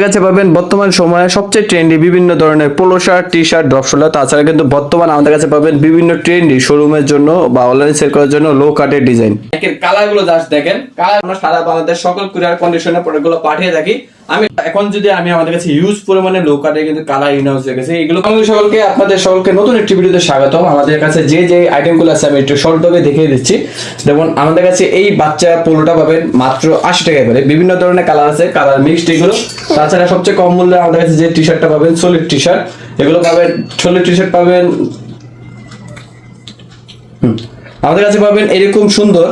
আমাদের কাছে পাবেন বর্তমান সময়ে সবচেয়ে ট্রেন্ডি বিভিন্ন ধরনের polo shirt T shirt drop shoulder তাছাড়া কিন্তু বর্তমান আমাদের কাছে পাবেন বিভিন্ন ট্রেন্ডি শোরুমের জন্য বা অনলাইন সেল করার জন্য লো কাটের ডিজাইন কালারগুলো জাস্ট দেখেন। কালার আমরা সারা বাংলাদেশ সকল কুরিয়ার কন্ডিশনে প্রোডাক্টগুলো পাঠিয়ে থাকি। আমি এখন যদি আমি আমাদের কাছে ইউজ পরিমাণে লো কাটে কিন্তু কালার ইনহাউস হয়ে গেছে এগুলো আমি সকলকে, আপনাদের সকলকে নতুন একটি ভিডিওতে স্বাগতম। আমাদের কাছে যে যে আইটেমগুলো আছে, আমি একটু শর্টভাবে দেখিয়ে দিচ্ছি। যেমন আমাদের কাছে এই বাচ্চা পোলোটা পাবেন মাত্র আশি টাকা করে। বিভিন্ন ধরনের কালার আছে কালার মিক্সড এগুলো। তাছাড়া সবচেয়ে কম মূল্যে আমাদের কাছে যে টি শার্টটা পাবেন সলিড টি শার্ট এগুলো পাবেন সলিড টি শার্ট পাবেন। আমাদের কাছে পাবেন এরকম সুন্দর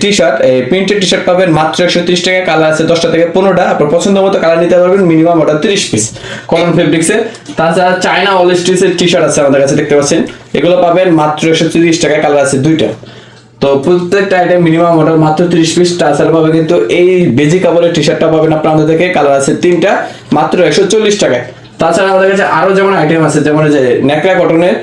T shirt printed T shirt পাবেন মাত্র একশো তিরিশ টাকা কালার আছে দশটা থেকে পনেরোটা। আপনার পছন্দ মতো কালার নিতে পারবেন মিনিমাম ওটা তিরিশ পিস কটন ফেব্রিক্সে তাছাড়া চায়না অল স্টিচের টি শার্ট আছে আমাদের কাছে, দেখতে পাচ্ছেন। এগুলো পাবেন মাত্র একশো তিরিশ টাকা কালার আছে দুইটা। তো প্রত্যেকটা আইটেম মিনিমাম ওটা মাত্র তিরিশ পিস তাছাড়া পাবে কিন্তু এই বেজি কাপড়ের টি শার্টটা পাবেন আপনার আমাদের থেকে কালার আছে তিনটা, মাত্র একশো চল্লিশ টাকায়। তাছাড়া আমাদের কাছে আরও যেমন আইটেম আছে, যেমন যে নেকড়া কটনের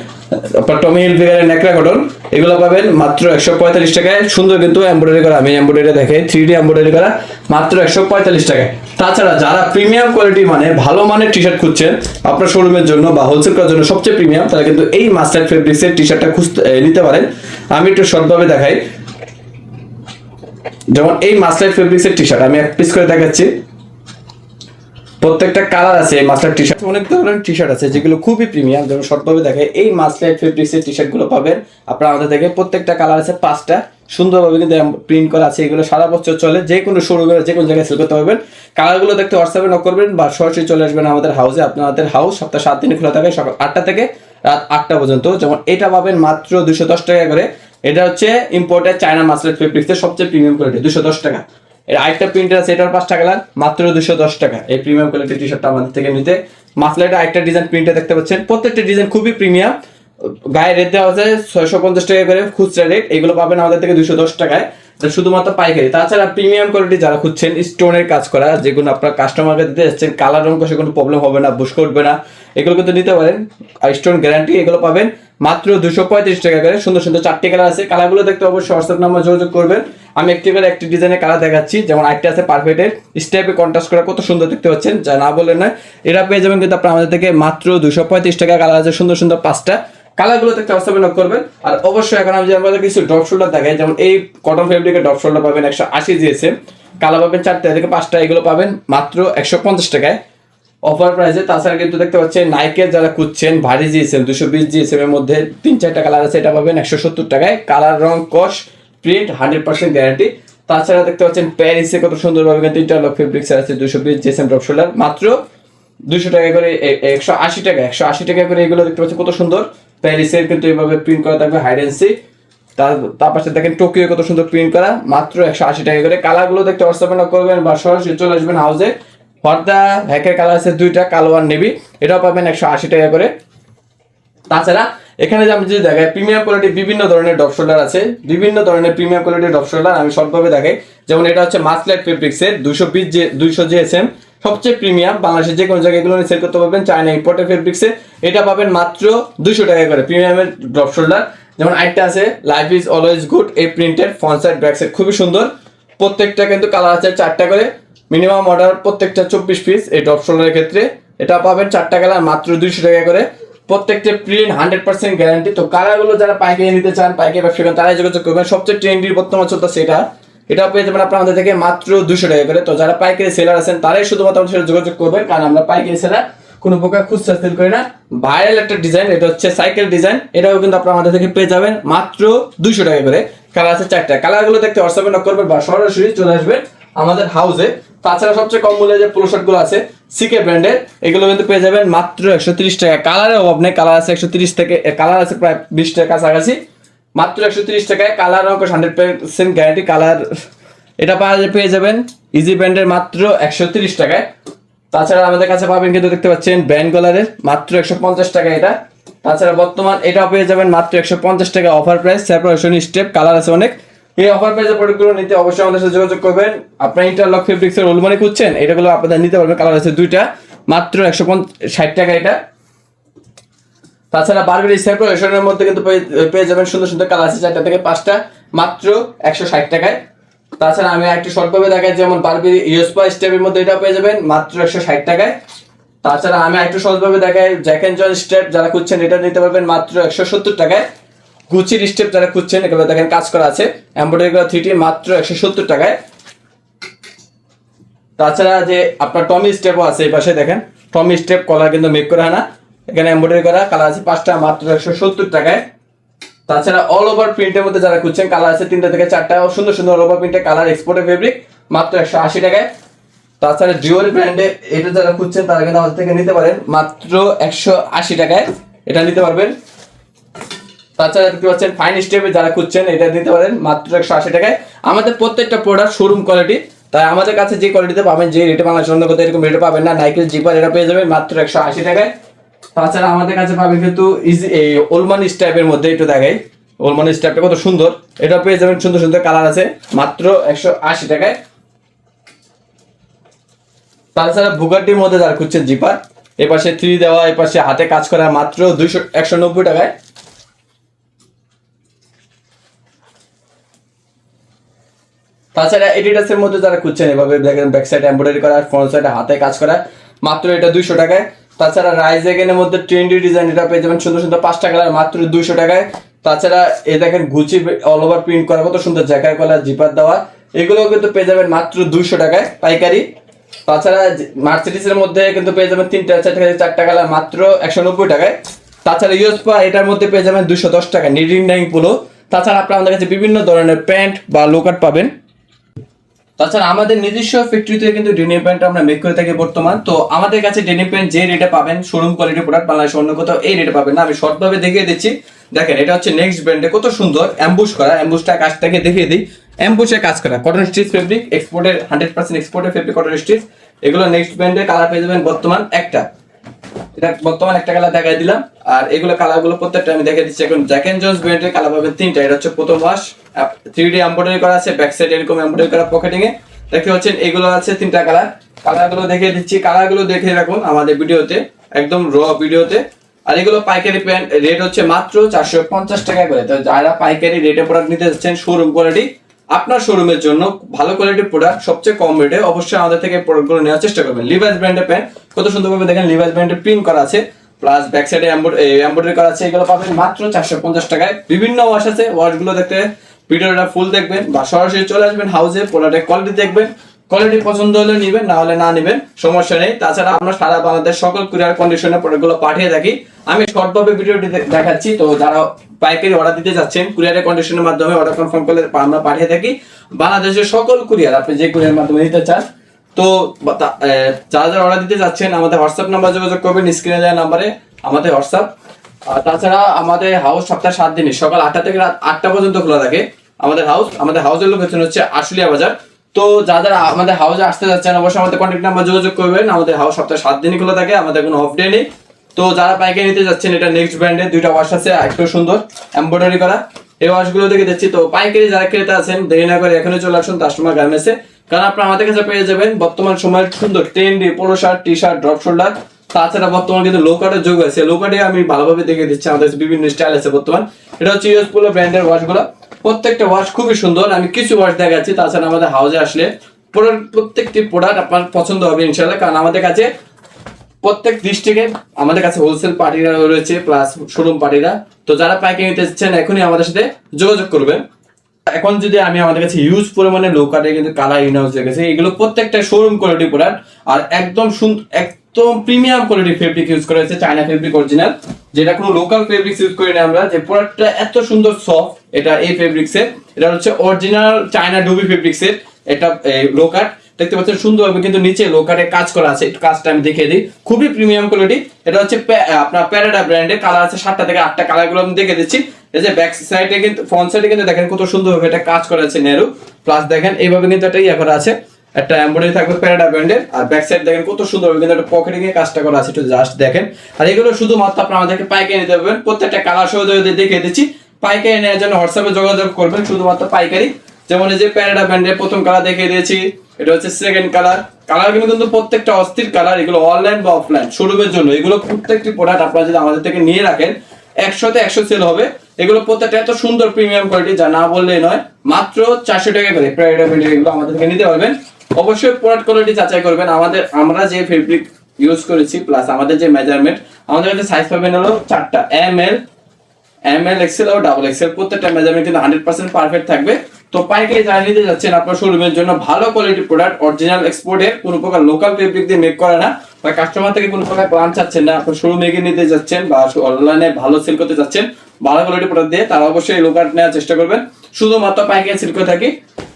আপনার টমি হিলফিগারের নেকড়া কটন এগুলো পাবেন মাত্র একশো পঁয়তাল্লিশ টাকায়। সুন্দর কিন্তু এমব্রয়ডারি করা, আমি এমব্রয়ডারি দেখে থ্রি ডি এমব্রয়ডারি করা, মাত্র একশো পঁয়তাল্লিশ টাকায়। তাছাড়া যারা প্রিমিয়াম কোয়ালিটি মানে ভালো মানের টি শার্ট খুঁজছেন, আপনার শোরুমের জন্য বা হোলসেল করার জন্য সবচেয়ে প্রিমিয়াম তারা কিন্তু এই মাস্টার্ড ফেব্রিক্সের টি শার্টটা খুঁজতে নিতে পারেন। আমি একটু শর্টভাবে দেখাই। যেমন এই মাস্টার্ড ফেব্রিক্সের টি শার্ট আমি এক পিস করে দেখাচ্ছি। প্রত্যেকটা কালার আছে, এই মাস্টার টি শার্ট অনেক ধরনের টি শার্ট আছে যেগুলো খুবই প্রিমিয়াম যেমন শর্টভাবে দেখে এই মাস্টার ফেব্রিক্সের টি শার্টগুলো পাবেন। আপনারা আমাদের থেকে প্রত্যেকটা কালার আছে, পাঁচটা। সুন্দরভাবে কিন্তু প্রিন্ট করা আছে, এগুলো সারা বছর চলে। যে কোনো শোরুমে যে কোনো জায়গায় সেল করতে পারবেন। কালারগুলো দেখতে হোয়াটসঅ্যাপে নক করবেন বা সরাসরি চলে আসবেন আমাদের হাউসে আপনাদের হাউস সপ্তাহে সাত দিন খোলা থাকে, সকাল আটটা থেকে রাত আটটা পর্যন্ত। যেমন এটা পাবেন মাত্র দুশো দশ টাকা করে। এটা হচ্ছে ইম্পোর্টেড চায়না মাসলেট ফেব্রিক্সের সবচেয়ে প্রিমিয়াম কোয়ালিটি দুশো দশ টাকা। এর আরেকটা প্রিন্টার আছে, এটার পাঁচটা কালার মাত্র দুশো দশ টাকা। এই প্রিমিয়াম কোয়ালিটির টি শার্টটা আমাদের থেকে নিতে মাসলাইটা আরেকটা ডিজাইন প্রিন্টার দেখতে পাচ্ছেন। প্রত্যেকটা ডিজাইন খুবই প্রিমিয়াম গায়ে রেট দেওয়া আছে ছয়শো পঞ্চাশ টাকা করে, খুচরা রেট এগুলো পাবেন আমাদের থেকে দুশো দশ টাকায়। এটা শুধুমাত্র পাইকারি। তাছাড়া প্রিমিয়াম কোয়ালিটি যারা খুঁজছেন স্টোনের কাজ করা, যেগুলো আপনার কাস্টমারকে দিতে যাচ্ছেন কালার রং কষে কোনো প্রবলেম হবে না বুশ করবে না। এগুলো কিন্তু নিতে পারেন। আর স্টোন গ্যারান্টি, এগুলো পাবেন মাত্র দুশো পঁয়ত্রিশ টাকা করে। সুন্দর সুন্দর চারটি কালার আছে। কালারগুলো দেখতে অবশ্যই হোয়াটসঅ্যাপ নাম্বার যোগাযোগ করবেন। আমি একটি করে একটি ডিজাইনের কালার দেখাচ্ছি। যেমন একটা আছে পারফেক্টের স্টেপে কন্ট্রাস্ট করা কত সুন্দর দেখতে পাচ্ছেন, যা না বলে নয়। এটা পেয়ে যাবেন কিন্তু আপনার আমাদের থেকে মাত্র দুশো পঁয়ত্রিশ টাকা কালার আছে। সুন্দর সুন্দর পাঁচটা। কালারগুলো দেখতে হোয়াটসঅ্যাপে নক করবেন। আর অবশ্যই এখন আমি যে আমাদের কিছু ড্রপ শোল্ডার দেখাই, যেমন এই কটন ফেব্রিকের ড্রপ শোল্ডার পাবেন একশো আশি দিয়েছে কালার পাবেন চারটে থেকে পাঁচটা, এগুলো পাবেন মাত্র একশো পঞ্চাশ টাকায়। অফার প্রাইসে তাছাড়া কিন্তু দেখতে পাচ্ছেন নাইকের যারা খুঁজছেন, ভারী জিএসএম দুশো বিশ জিএসএম এর মধ্যে তিন চারটা কালার আছে, এটা পাবেন একশো সত্তর টাকায়। কালার রং কস প্রিন্ট হান্ড্রেড পার্সেন্ট গ্যারান্টি তাছাড়া দেখতে পাচ্ছেন প্যারিসে কত সুন্দরভাবে কিন্তু ইন্টারলক ফেব্রিক্স আছে দুশো বিশ জিএসএম ড্রপ শোল্ডার মাত্র দুশো টাকা করে একশো আশি টাকা, একশো আশি টাকা করে এগুলো দেখতে পাচ্ছেন কত সুন্দর। প্যারিসের কিন্তু এইভাবে প্রিন্ট করা থাকবে হাইডেন্সি তার তার পাশে দেখেন টোকিও কত সুন্দর প্রিন্ট করা, মাত্র একশো আশি টাকা করে। কালারগুলো দেখতে হোয়াটসঅ্যাপে করবেন বা সরাসরি চলে আসবেন হাউসে ফর্দা হ্যাকের কালার আছে দুইটা, কালো আর নেবি এটাও পাবেন একশো আশি টাকা করে। তাছাড়া, এখানে যে আমি যদি দেখাই প্রিমিয়াম কোয়ালিটি বিভিন্ন ধরনের ডপ শোল্ডার আছে। বিভিন্ন ধরনের প্রিমিয়াম কোয়ালিটির ডপ শোল্ডার আমি সবভাবে দেখাই। যেমন এটা হচ্ছে মাসলেট ফেব্রিক্সের দুশো পিস যে, দুইশো জিএসএম সবচেয়ে প্রিমিয়াম বাংলাদেশের যে কোনো জায়গায় এগুলো সেল করতে পারবেন চায়না ইম্পোর্টেড ফেব্রিক্সে এটা পাবেন মাত্র দুশো টাকা করে প্রিমিয়ামের ড্রপ শোল্ডার যেমন আরেকটা আছে লাইফ ইজ অলওয়েজ গুড এই printed front side back side খুবই সুন্দর। প্রত্যেকটা কিন্তু কালার আছে চারটা করে। মিনিমাম অর্ডার প্রত্যেকটা চব্বিশ পিস ড্রপ শোল্ডারের ক্ষেত্রে। এটা পাবেন চারটা কালার মাত্র দুইশো টাকা করে। প্রত্যেকটা প্রিন্ট হান্ড্রেড পার্সেন্ট গ্যারান্টি তো কালারগুলো যারা পাইকারি নিতে চান, পাইকারি ব্যবসা করেন, তারাই যোগাযোগ করবেন। সবচেয়ে ট্রেন্ডির বর্তমান চলতেছে এটা। এটা পেয়ে যাবেন আপনার থেকে মাত্র দুশো টাকা করে। তো যারা পাইকারি সেলার আছেন, তারাই শুধুমাত্র আমাদের সাথে যোগাযোগ করবেন। কারণ আমরা পাইকারি সেলার কোনো প্রকার খুচরা সেল করি না। ভাইরাল একটা ডিজাইন এটা হচ্ছে সাইকেল ডিজাইন এটাও কিন্তু আপনার আমাদের থেকে পেয়ে যাবেন মাত্র দুশো টাকা করে। কালার আছে চারটা। কালারগুলো দেখতে হোয়াটসঅ্যাপে নক করবেন বা সরাসরি চলে আসবেন। আমাদের হাউসে তাছাড়া সবচেয়ে কম মূল্যে যে পোলো গুলো আছে সিকে ব্র্যান্ডের এগুলো কিন্তু পেয়ে যাবেন মাত্র একশো তিরিশ টাকা। কালারের অভাব নেই কালার আছে একশো তিরিশ থেকে কালার আছে প্রায় বিশ টাকা কাছাকাছি। মাত্র একশো তিরিশ টাকায় কালার অঙ্ক হান্ড্রেড পার্সেন্ট গ্যারান্টি কালার এটা পাওয়া পেয়ে যাবেন ইজি ব্র্যান্ডের মাত্র একশো তিরিশ টাকায়। তাছাড়া আমাদের কাছে পাবেন কিন্তু দেখতে পাচ্ছেন ব্র্যান্ড কলারের মাত্র একশো পঞ্চাশ টাকা এটা। তাছাড়া বর্তমান এটা পেয়ে যাবেন মাত্র একশো পঞ্চাশ টাকা অফার প্রাইস স্টেপ কালার আছে অনেক। এই অফার প্রাইসের প্রোডাক্টগুলো নিতে অবশ্যই আমাদের সাথে যোগাযোগ করবেন। আপনার ইন্টারলক ফেব্রিক্সের ওলমানি খুঁজছেন, এটাগুলো আপনাদের নিতে পারবেন কালার আছে দুইটা, মাত্র একশো ষাট টাকা এটা। তাছাড়া বারবেরি সেপারেশনের মধ্যে কিন্তু পেয়ে- যাবেন সুন্দর সুন্দর কালার আছে চারটা থেকে পাঁচটা, মাত্র একশো ষাট টাকায়। তাছাড়া আমি একটু শর্টভাবে দেখাই, যেমন বারবি ইউএসপা স্টেপের মধ্যে এটা পেয়ে যাবেন, মাত্র একশো ষাট টাকায়। তাছাড়া আমি একটু সহজভাবে দেখাই জ্যাক এন্ড জন স্টেপ যারা খুঁজছেন, এটা নিতে পারবেন মাত্র একশো সত্তর টাকায়। গুচির স্টেপ যারা খুঁজছেন, এগুলো দেখেন, কাজ করা আছে। এমব্রয়ডারি করা থ্রিটি মাত্র একশো সত্তর টাকায়। তাছাড়া যে আপনার টমি স্টেপও আছে এই পাশে, দেখেন। টমি স্টেপ কলার কিন্তু মেক করা হয় না। এখানে এমব্রয়ডারি করা কালার আছে পাঁচটা, মাত্র একশো সত্তর টাকায়। তাছাড়া অল ওভার প্রিন্টের মধ্যে যারা খুঁজছেন কালার আছে তিনটা থেকে চারটা সুন্দর সুন্দর অল ওভার প্রিন্টের কালার এক্সপোর্টের ফেব্রিক মাত্র একশো আশি টাকায়। তাছাড়া ডিওর ব্র্যান্ডে এটা যারা খুঁজছেন, তারা কিন্তু আমাদের থেকে নিতে পারেন, মাত্র একশো আশি টাকায়। এটা নিতে পারবেন। তাছাড়া দেখতে পাচ্ছেন ফাইন স্টেপে যারা খুঁজছেন, এটা নিতে পারেন মাত্র একশো আশি টাকায়। আমাদের প্রত্যেকটা প্রোডাক্ট শোরুম কোয়ালিটি তাই আমাদের কাছে যে কোয়ালিটিতে পাবেন, যে রেটে বাংলাদেশ অন্য কোথাও এরকম রেটে পাবেন না নাইকেল জিপার এটা পেয়ে যাবেন মাত্র একশো আশি টাকায়। তাছাড়া আমাদের কাছে পাবেন কিন্তু ইজি এই ওলমান স্টাইপের মধ্যে একটু দেখাই। ওলমান স্টাইপটা কত সুন্দর। এটা পেয়ে যাবেন সুন্দর সুন্দর কালার আছে, মাত্র একশো আশি টাকায়। তাছাড়া বুগাটির মধ্যে যারা খুঁজছেন জিপার এই পাশে থ্রি দেওয়া এই পাশে হাতে কাজ করা মাত্র দুইশো, একশো নব্বই টাকায়। তাছাড়া এডিডাসের মধ্যে যারা খুঁজছেন, এভাবে ব্যাক সাইড এমব্রয়ডারি করা ফ্রন্ট সাইডে হাতে কাজ করা, মাত্র এটা দুইশো টাকায়। তাছাড়া রাইজ এগেনের মধ্যে ট্রেন্ডি ডিজাইন এটা পেয়ে যাবেন সুন্দর সুন্দর পাঁচটা কালার মাত্র দুইশো টাকায়। তাছাড়া এ দেখেন গুচি অল ওভার প্রিন্ট করা, কত সুন্দর জ্যাকার কলার জিপার দেওয়া এগুলো কিন্তু পেয়ে যাবেন মাত্র দুইশো টাকায় পাইকারি। তাছাড়া মার্সিডিসের মধ্যে কিন্তু পেয়ে যাবেন তিনটা, চারটা চারটা কালার মাত্র একশো নব্বই টাকায়। তাছাড়া ইউএসপা এটার মধ্যে পেয়ে যাবেন দুশো দশ টাকা নিডিং ডাইং পুলো তাছাড়া আপনার আমাদের কাছে বিভিন্ন ধরনের প্যান্ট বা লোকাট পাবেন। তাছাড়া আমাদের নিজস্ব ফ্যাক্টরিতে কিন্তু ডেনিম প্যান্ট আমরা মেক করে থাকি বর্তমান। তো আমাদের কাছে ডেনিম প্যান্ট যে রেটে পাবেন শোরুম কোয়ালিটি প্রোডাক্ট বাংলাদেশ অন্য কোথাও এই রেটে পাবেন না। আমি শর্টভাবে দেখিয়ে দিচ্ছি। দেখেন, এটা হচ্ছে নেক্সট ব্র্যান্ডে কত সুন্দর অ্যাম্বুশ করা। অ্যাম্বুশটা থেকে দেখিয়ে দিই। অ্যাম্বুশে কাজ করা। কটন স্টিচ ফেব্রিক এক্সপোর্টের হান্ড্রেড পার্সেন্ট এক্সপোর্টের ফেব্রিক কটন স্টিচ এগুলো নেক্সট ব্র্যান্ডে কালার পেয়ে যাবেন বর্তমান একটা। এটা বর্তমান একটা কালার দেখাই দিলাম। আর এগুলো কালারগুলো প্রত্যেকটা আমি দেখে দিচ্ছি। এখন জ্যাক এন্ড জোন্স ব্র্যান্ডের কালার পাবেন তিনটা। এটা হচ্ছে প্রথম থ্রি ডি করা আছে ব্যাক সাইড এরকম এমব্রয়ডারি করা পকেটিং এ। দেখতে পাচ্ছেন, এগুলো আছে তিনটা কালার কালারগুলো দেখিয়ে দিচ্ছি। কালারগুলো দেখে রাখুন আমাদের ভিডিওতে, একদম র ভিডিওতে। আর এগুলো পাইকারি প্যান্ট রেট হচ্ছে মাত্র চারশো পঞ্চাশ টাকা করে। তো যারা পাইকারি রেটে প্রোডাক্ট নিতে যাচ্ছেন শোরুম কোয়ালিটি আপনার শোরুমের জন্য ভালো কোয়ালিটির প্রোডাক্ট সবচেয়ে কম রেটে অবশ্যই আমাদের থেকে প্রোডাক্টগুলো নেওয়ার চেষ্টা করবেন। লিভাইস ব্র্যান্ডের প্যান্ট কত সুন্দরভাবে দেখেন লিভাইস ব্র্যান্ডের প্রিন্ট করা আছে প্লাস ব্যাক সাইডে এমব্রয়ডারি করা আছে, এগুলো পাবেন মাত্র চারশো পঞ্চাশ টাকায়। বিভিন্ন ওয়াশ আছে ওয়াশগুলো দেখতে ভিডিওটা ফুল দেখবেন বা সরাসরি চলে আসবেন হাউসে প্রোডাক্টের কোয়ালিটি দেখবেন। কোয়ালিটি পছন্দ হলে নিবেন, না হলে না নিবেন, সমস্যা নেই। তাছাড়া আমরা সারা বাংলাদেশ সকল কুরিয়ার কন্ডিশনে প্রোডাক্টগুলো পাঠিয়ে থাকি। আমি শর্টভাবে ভিডিওটি দেখাচ্ছি, তো যারা পাইকারি অর্ডার দিতে যাচ্ছেন, কুরিয়ারের কন্ডিশনের মাধ্যমে অর্ডার কনফার্ম করলে আমরা পাঠিয়ে থাকি। বাংলাদেশের সকল কুরিয়ার, আপনি যে কুরিয়ার মাধ্যমে নিতে চান, তো যারা যারা অর্ডার দিতে যাচ্ছেন, আমাদের হোয়াটসঅ্যাপ নাম্বার যোগাযোগ করবেন স্ক্রিনে দেওয়া নাম্বারে আমাদের হোয়াটসঅ্যাপ তাছাড়া আমাদের হাউস সপ্তাহে সাত দিনই সকাল আটটা থেকে রাত আটটা পর্যন্ত খোলা থাকে। আমাদের হাউস আমাদের হাউসের লোকেশন হচ্ছে আশুলিয়া বাজার। তো যারা যারা আমাদের হাউসে আসতে যাচ্ছেন, অবশ্যই আমাদের কন্ট্যাক্ট নাম্বার যোগাযোগ করবেন। আমাদের হাউস সপ্তাহে সাত দিনই খোলা থাকে, আমাদের কোনো অফ ডে নেই। তো যারা পাইকারি নিতে যাচ্ছেন, এটা নেক্সট ব্র্যান্ডের দুইটা ওয়াশ আছে একটু সুন্দর এমব্রয়ডারি করা। এই ওয়াশগুলো দেখে দিচ্ছি তো পাইকারি যারা ক্রেতা আছেন, দেরি না করে এখনই চলে আসুন কাস্টমার গার্মেন্টসে কারণ আপনারা আমাদের কাছে পেয়ে যাবেন বর্তমান সময়ের সুন্দর trendy polo shirt T shirt drop shoulder তাছাড়া বর্তমান কিন্তু লো কাটের যোগ আছে। লো কাটে আমি ভালোভাবে দেখে দিচ্ছি, আমাদের বিভিন্ন স্টাইল আছে বর্তমান। এটা হচ্ছে ইউএস পোলো ব্র্যান্ডের ওয়াশগুলো প্রত্যেকটা ওয়াশ খুবই সুন্দর। আমি কিছু ওয়াশ দেখাচ্ছি, তাছাড়া আমাদের হাউসে আসলে প্রত্যেকটি প্রোডাক্ট আপনার পছন্দ হবে ইনশাল্লাহ কারণ আমাদের কাছে প্রত্যেক ডিস্ট্রিক্টে আমাদের কাছে হোলসেল পার্টিরা রয়েছে প্লাস শোরুম পার্টিরা। তো যারা পাইকারি নিতে চাচ্ছেন, এখনই আমাদের সাথে যোগাযোগ করবেন। এখন যদি আমি আমাদের কাছে ইউজ পরিমাণে লো কাটে কিন্তু কালার ইনহাউস রেখেছে এগুলো প্রত্যেকটা শোরুম কোয়ালিটি প্রোডাক্ট আর একদম সুন্দর একদম প্রিমিয়াম কোয়ালিটি ফেব্রিক ইউজ করা হয়েছে চায়না ফেব্রিক অরিজিনাল যেটা কোনো লোকাল ফেব্রিক ইউজ করি না আমরা, যে প্রোডাক্টটা এত সুন্দর সফট এটা এই ফেব্রিক্সের এটা হচ্ছে অরিজিনাল চায়না ডুবি ফেব্রিক্সের এটা লোকাট দেখতে পাচ্ছেন সুন্দরভাবে কিন্তু নিচে লোকারে কাজ করা আছে কাজটা আমি দেখিয়ে দিই, খুবই প্রিমিয়াম কোয়ালিটি এটা হচ্ছে আপনার প্যারাডা ব্র্যান্ডের কালার আছে সাতটা থেকে আটটা কালারগুলো আমি দেখে দিচ্ছি, এই যে ব্যাক সাইডে কিন্তু ফ্রন্ট সাইডে কিন্তু দেখেন কত সুন্দরভাবে এটা কাজ করা আছে নেরু প্লাস দেখেন এইভাবে কিন্তু একটা ইয়ে করা আছে, একটা এমব্রয়ডারি থাকবে প্যারাডা ব্র্যান্ডের আর ব্যাক সাইড দেখেন কত সুন্দরভাবে কিন্তু একটা পকেটিং এ কাজটা করা আছে, একটু জাস্ট দেখেন, আর এগুলো শুধুমাত্র আপনারা আমাদেরকে পাইকারি নিতে প্রত্যেকটা কালার সহ দেখিয়ে দিচ্ছি পাইকারি নেওয়ার জন্য হোয়াটসঅ্যাপে যোগাযোগ করবেন, শুধুমাত্র পাইকারি। যেমন এই যে প্যারাডা ব্র্যান্ডের প্রথম কালার দেখিয়ে দিয়েছি, এটা হচ্ছে সেকেন্ড কালার কালার কিন্তু প্রত্যেকটা অস্থির কালার এগুলো অনলাইন বা অফলাইন শোরুমের জন্য। এগুলো প্রত্যেকটি প্রোডাক্ট আপনারা যদি আমাদের থেকে নিয়ে রাখেন, একশোতে একশো সেল হবে। এগুলো প্রত্যেকটা এত সুন্দর প্রিমিয়াম কোয়ালিটি যা না বললে নয়, মাত্র চারশো টাকা করে প্রাইড এগুলো আমাদের থেকে নিতে পারবেন। অবশ্যই প্রোডাক্ট কোয়ালিটি যাচাই করবেন। আমাদের, আমরা যে ফেব্রিক ইউজ করেছি প্লাস আমাদের যে মেজারমেন্ট আমাদের কাছে সাইজ পাবেন হলো চারটা M L M L XL ও ডাবল এক্সেল প্রত্যেকটা মেজারমেন্ট কিন্তু হান্ড্রেড পার্সেন্ট পারফেক্ট থাকবে। তো পাইকারি যারা নিতে যাচ্ছেন, আপনার শোরুমের জন্য ভালো কোয়ালিটি প্রোডাক্ট অরিজিনাল এক্সপোর্টের কোনো প্রকার লোকাল ফেব্রিক দিয়ে মেক করে না, বা কাস্টমার থেকে কোনো প্রকার প্ল্যান চাচ্ছেন না, আপনার শোরুমে গিয়ে নিতে যাচ্ছেন, বা অনলাইনে ভালো সেল করতে যাচ্ছেন, ভালো কোয়ালিটি প্রোডাক্ট দিয়ে তারা অবশ্যই লোকাল নেওয়ার চেষ্টা করবেন। শুধুমাত্র পাইকারি সেল করে থাকি।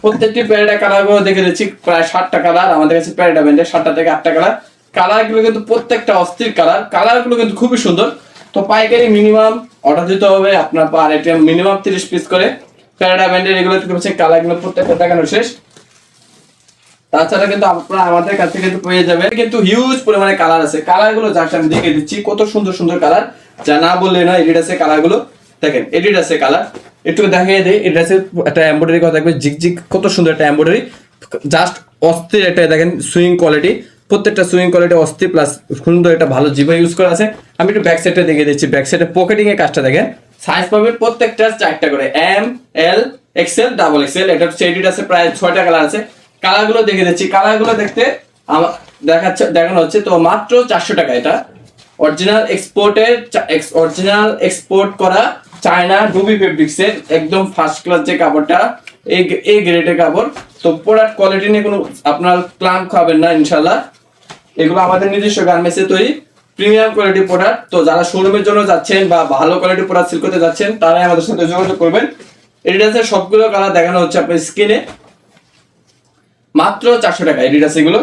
প্রত্যেকটি প্যারেডা কালারগুলো দেখে দিচ্ছি প্রায় ষাটটা কালার আমাদের কাছে প্যারেডা ব্যান্ডের ষাটটা থেকে আটটা কালারগুলো কিন্তু প্রত্যেকটা অস্থির কালার কালারগুলো কিন্তু খুবই সুন্দর। তো পাইকারি মিনিমাম অর্ডার দিতে হবে আপনার পার আইটেম মিনিমাম তিরিশ পিস করে। প্যারাডা ব্যান্ডের এগুলো হচ্ছে কালারগুলো প্রত্যেকটা দেখানো শেষ। তাছাড়া কিন্তু আপনারা আমাদের কাছ কিন্তু পেয়ে যাবেন। কিন্তু হিউজ পরিমাণে কালার আছে। কালারগুলো জাস্ট আমি দেখে দিচ্ছি, কত সুন্দর সুন্দর কালার যা না বললে না এডিডাসের কালারগুলো। দেখেন এডিডাসের কালার একটু দেখিয়ে দেয় এডিডাসের একটা এমব্রয়ডারি কথা থাকবে জিগ কত সুন্দর একটা এমব্রয়ডারি জাস্ট অস্থির একটা, দেখেন সুইং কোয়ালিটি প্রত্যেকটা সুইং কোয়ালিটি অস্থির প্লাস সুন্দর একটা ভালো জিভা ইউজ করা আছে। আমি একটু ব্যাক সাইডটা দেখিয়ে দিচ্ছি। ব্যাক সাইডে পকেটিং এর কাজটা দেখেন। সাইজ পাবেন প্রত্যেকটা চারটা করে। M L XL double XL এটা হচ্ছে এডিডাসের প্রায় ছয়টা কালার আছে। কালারগুলো দেখে দিচ্ছি। কালারগুলো দেখতে দেখাচ্ছে দেখানো হচ্ছে। তো মাত্র চারশো টাকা এটা। অরিজিনাল এক্সপোর্টের অরিজিনাল এক্সপোর্ট করা চায়না ডুবি ফেব্রিক্সের একদম ফার্স্ট ক্লাস যে কাপড়টা এই এই গ্রেডের কাপড়। তো প্রোডাক্ট কোয়ালিটি নিয়ে কোনো আপনার ক্লাম খাবেন না ইনশাল্লাহ এগুলো আমাদের নিজস্ব গার্মেন্টসে তৈরি। প্রিমিয়াম কোয়ালিটি প্রোডাক্ট তো যারা শোরুমের জন্য যাচ্ছেন বা ভালো কোয়ালিটি প্রোডাক্ট সেল করতে যাচ্ছেন, তারাই আমাদের সাথে যোগাযোগ করবেন। এডিডাসের সবগুলো কালার দেখানো হচ্ছে আপনার স্ক্রিনে মাত্র চারশো টাকা এডিডাস এগুলো।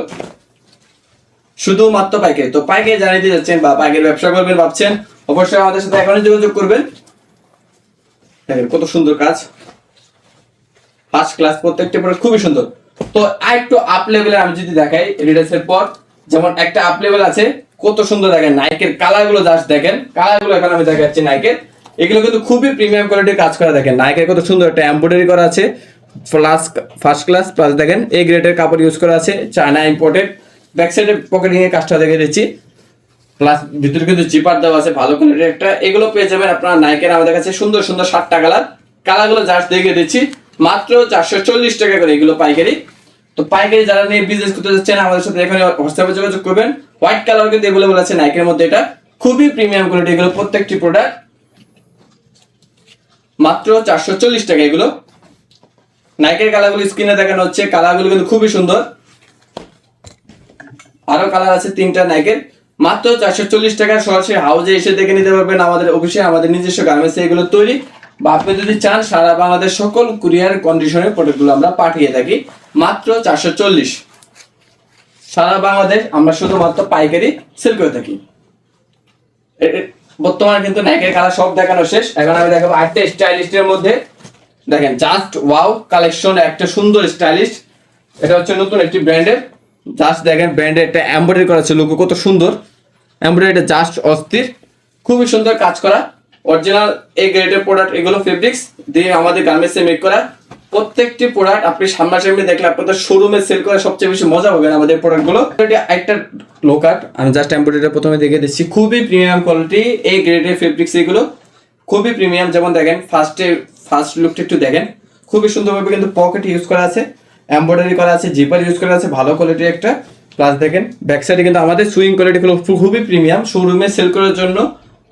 শুধু মাত্র পাইকারি। তো পাইকারি জানাইতে যাচ্ছেন বা পাইকারি ব্যবসা করবেন ভাবছেন, অবশ্যই আমাদের সাথে এখনই যোগাযোগ করবেন। কত সুন্দর কাজ। ফার্স্ট ক্লাস প্রত্যেকটা প্রোডাক্ট খুবই সুন্দর। তো আর একটু আপ লেভেলে আমি যদি দেখাই এডিডাসের পর। যেমন একটা আপ লেভেল আছে, কত সুন্দর দেখেন নাইকের কালারগুলো জাস্ট দেখেন কালারগুলো এখন আমি দেখাচ্ছি নাইকের এগুলো কিন্তু খুবই প্রিমিয়াম কোয়ালিটির কাজ করা দেখেন। নাইকের কত সুন্দর একটা এমব্রয়ডারি করা আছে প্লাস ফার্স্ট ক্লাস প্লাস দেখেন এই গ্রেডের কাপড় ইউজ করা আছে চায়না ইম্পোর্টেড ব্যাক সাইডে পকেটিং এর কাজটা দেখে দিচ্ছি। প্লাস ভিতরে কিন্তু জিপার দেওয়া আছে, ভালো কোয়ালিটির একটা। এগুলো পেয়ে যাবেন আপনারা নাইকের আমাদের কাছে সুন্দর সুন্দর সাতটা কালার কালারগুলো জাস্ট দেখে দিচ্ছি। মাত্র চারশো চল্লিশ টাকা করে এগুলো পাইকারি। তো পাইকারি যারা নিয়ে বিজনেস করতে যাচ্ছেন, আমাদের সাথে এখানে হোয়াটসঅ্যাপে যোগাযোগ করবেন। হোয়াইট কালার কিন্তু এগুলো আছে নাইকের মধ্যে এটা। খুবই প্রিমিয়াম কোয়ালিটি এগুলো, প্রত্যেকটি প্রোডাক্ট মাত্র চারশো চল্লিশ টাকা এগুলো। নাইকের কালারগুলো স্ক্রিনে দেখানো হচ্ছে কালারগুলো কিন্তু খুবই সুন্দর। আরও কালার আছে তিনটা নাইকের মাত্র চারশো চল্লিশ টাকা, সরাসরি হাউজে এসে দেখে নিতে পারবেন আমাদের অফিসে, আমাদের নিজস্ব গার্মেন্টসে এগুলো তৈরি। বা আপনি যদি চান, সারা বাংলাদেশ সকল কুরিয়ার কন্ডিশনের প্রোডাক্টগুলো আমরা পাঠিয়ে থাকি। মাত্র চারশো চল্লিশ। সারা বাংলাদেশ আমরা শুধুমাত্র পাইকারি সেল করে থাকি। এ- এ- বর্তমানে কিন্তু নাইকের কালার সব দেখানো শেষ। এখন আমি দেখাবো আরেকটা স্টাইলিস্টের মধ্যে। দেখেন জাস্ট ওয়াও কালেকশন একটা সুন্দর স্টাইলিশ এটা হচ্ছে নতুন একটি ব্র্যান্ডের জাস্ট দেখেন ব্র্যান্ডের একটা এমব্রয়ডারি করা আছে লোগো কত সুন্দর। এমব্রয়ডারিটা জাস্ট অস্থির। খুবই সুন্দর কাজ করা। অরিজিনাল এই গ্রেডের প্রোডাক্ট এগুলো ফেব্রিক্স দিয়ে আমাদের গার্মেন্টসে মেক করা। প্রত্যেকটি প্রোডাক্ট আপনি সামনাসামনি দেখলে আপনাদের শোরুমে সেল করে সবচেয়ে বেশি মজা পাবেন আমাদের প্রোডাক্টগুলো একটা লো কাট আমি জাস্ট এমব্রয়ডারি প্রথমে দেখে দিচ্ছি। খুবই প্রিমিয়াম কোয়ালিটি এই গ্রেডের ফেব্রিক্স এগুলো। খুবই প্রিমিয়াম যেমন দেখেন ফার্স্টে ফার্স্ট লুকটা একটু দেখেন। খুবই সুন্দরভাবে কিন্তু পকেট ইউজ করা আছে। এমব্রয়ডারি করা আছে জিপার ইউজ করা আছে, ভালো কোয়ালিটির একটা। প্লাস দেখেন ব্যাক সাইডে কিন্তু আমাদের সুইং কোয়ালিটি গুলো খুবই প্রিমিয়াম শোরুমে সেল করার জন্য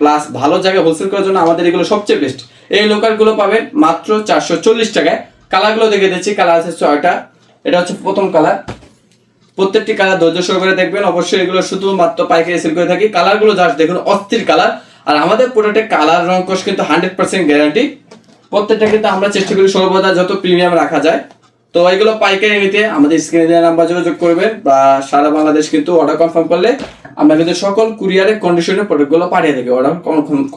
প্লাস ভালো জায়গায় হোলসেল করার জন্য আমাদের এগুলো সবচেয়ে বেস্ট এই লোকালগুলো পাবেন মাত্র চারশো চল্লিশ টাকায়। কালারগুলো দেখে দিচ্ছি। কালার আছে ছয়টা। এটা হচ্ছে প্রথম কালার। প্রত্যেকটি কালার ধৈর্য সহকারে দেখবেন। অবশ্যই এগুলো শুধুমাত্র পাইকারি সেল করে থাকি। কালারগুলো জাস্ট দেখুন, অস্থির কালার। আর আমাদের প্রোডাক্টের কালার রং কোষ কিন্তু হান্ড্রেড পার্সেন্ট গ্যারান্টি প্রত্যেকটা কিন্তু আমরা চেষ্টা করি সর্বদা যত প্রিমিয়াম রাখা যায়। তো এগুলো পাইকারি নিতে আমাদের স্ক্রিনে দেওয়া নাম্বার যোগাযোগ করবেন বা সারা বাংলাদেশ কিন্তু অর্ডার কনফার্ম করলে আমরা কিন্তু সকল কুরিয়ারের কন্ডিশনে প্রোডাক্টগুলো পাঠিয়ে থাকি। অর্ডার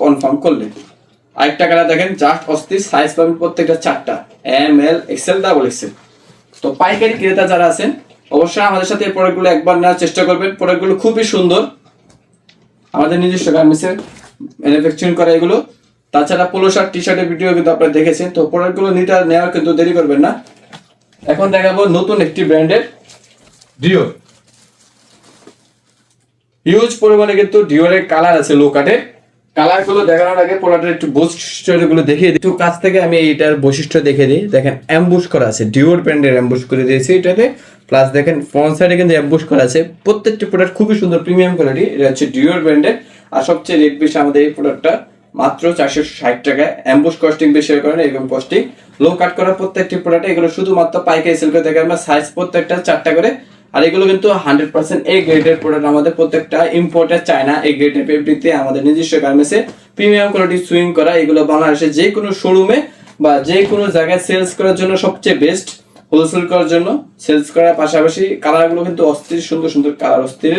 কনফার্ম করলে। আরেকটা কালার দেখেন জাস্ট অস্থির সাইজ পাবেন প্রত্যেকটা চারটা। M L XL double XL তো পাইকারি ক্রেতা যারা আছেন, অবশ্যই আমাদের সাথে এই প্রোডাক্টগুলো একবার নেওয়ার চেষ্টা করবেন। প্রোডাক্টগুলো খুবই সুন্দর। আমাদের নিজস্ব গার্মেন্টসের ম্যানুফ্যাকচারিং করা এগুলো। তাছাড়া পোলো শার্ট টি শার্টের ভিডিও কিন্তু আপনারা দেখেছেন। তো প্রোডাক্টগুলো নিতে নেওয়ার কিন্তু দেরি করবেন না। এখন দেখাবো নতুন একটি ব্র্যান্ডের ডিও হিউজ পরিমাণে কিন্তু ডিওরের কালার আছে লো কাটে কালারগুলো দেখানোর আগে প্রোডাক্টের একটু বৈশিষ্ট্যগুলো দেখিয়ে দিই। একটু কাছ থেকে আমি এইটার বৈশিষ্ট্য দেখে দিই। দেখেন অ্যাম্বুশ করা আছে। ডিওর ব্র্যান্ডের অ্যাম্বুশ করে দিয়েছি এটাতে। প্লাস দেখেন ফ্রন্ট সাইডে কিন্তু অ্যাম্বুশ করা আছে। প্রত্যেকটি প্রোডাক্ট খুবই সুন্দর প্রিমিয়াম কোয়ালিটি এটা হচ্ছে ডিওর ব্র্যান্ডের আর সবচেয়ে রেট বেশি আমাদের এই প্রোডাক্টটা মাত্র চারশো ষাট টাকায়। অ্যাম্বুশ কস্টিং বেশি করেন এরকম কস্টিং লো কাট করা প্রত্যেকটি প্রোডাক্ট এগুলো শুধুমাত্র পাইকারি সেল করে দেখে আমরা। সাইজ প্রত্যেকটা চারটা করে। আর এগুলো কিন্তু হান্ড্রেড পার্সেন্ট এ গ্রেডের প্রোডাক্ট আমাদের প্রত্যেকটা ইম্পোর্টেড চায়না এ গ্রেডের ফেব্রিকতে আমাদের নিজস্ব গার্মেন্টসে প্রিমিয়াম কোয়ালিটি সুইং করা। এগুলো বাংলাদেশে যে কোনো শোরুমে বা যে কোনো জায়গায় সেলস করার জন্য সবচেয়ে বেস্ট হোলসেল করার জন্য সেলস করার পাশাপাশি কালারগুলো কিন্তু অস্থির, সুন্দর সুন্দর কালার অস্থির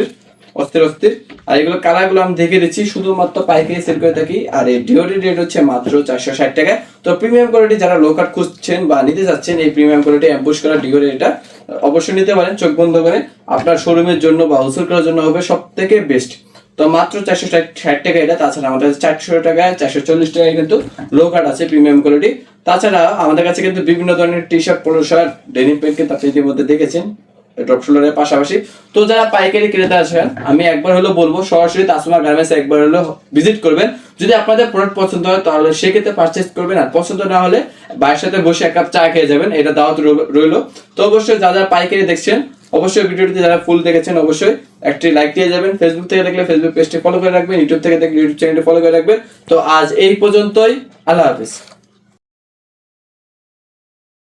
অস্থির অস্থির। আর এগুলো কালারগুলো আমি দেখে দিচ্ছি, শুধুমাত্র পাইকারি সেল করে থাকি। আর এই ডিওরি রেট হচ্ছে মাত্র চারশো ষাট টাকা তো প্রিমিয়াম কোয়ালিটি যারা লোকার খুঁজছেন বা নিতে যাচ্ছেন এই প্রিমিয়াম কোয়ালিটি অ্যাম্বুশ করা ডিওরি এটা অবশ্যই নিতে পারেন, চোখ বন্ধ করে। আপনার শোরুমের জন্য বা হোলসেল করার জন্য হবে সব থেকে বেস্ট তো মাত্র চারশো ষাট টাকা এটা, তাছাড়া আমাদের চারশো টাকায় চারশো চল্লিশ টাকায় কিন্তু লো কাট আছে প্রিমিয়াম কোয়ালিটি তাছাড়া আমাদের কাছে কিন্তু বিভিন্ন ধরনের T shirt polo shirt denim pant কিন্তু আপনি ইতিমধ্যে দেখেছেন। ড্রপ শোল্ডারের পাশাপাশি। তো যারা পাইকারি ক্রেতা আছেন, আমি একবার হলো বলব, সরাসরি তাসমা গার্মেন্টস একবার হলো ভিজিট করবেন। যদি আপনাদের প্রোডাক্ট পছন্দ হয়, তাহলে সেক্ষেত্রে পারচেস করবেন। আর পছন্দ না হলে ভাইয়ের সাথে বসে এক কাপ চা খেয়ে যাবেন, এটা দাওয়াত রইল তো অবশ্যই যারা যারা পাইকারি দেখছেন, অবশ্যই ভিডিওটিতে যারা ফুল দেখেছেন, অবশ্যই একটি লাইক দিয়ে যাবেন। ফেসবুক থেকে দেখলে ফেসবুক পেজটি ফলো করে রাখবেন ইউটিউব থেকে দেখলে ইউটিউব চ্যানেলটি ফলো করে রাখবেন। তো আজ এই পর্যন্তই, আল্লাহ হাফিজ।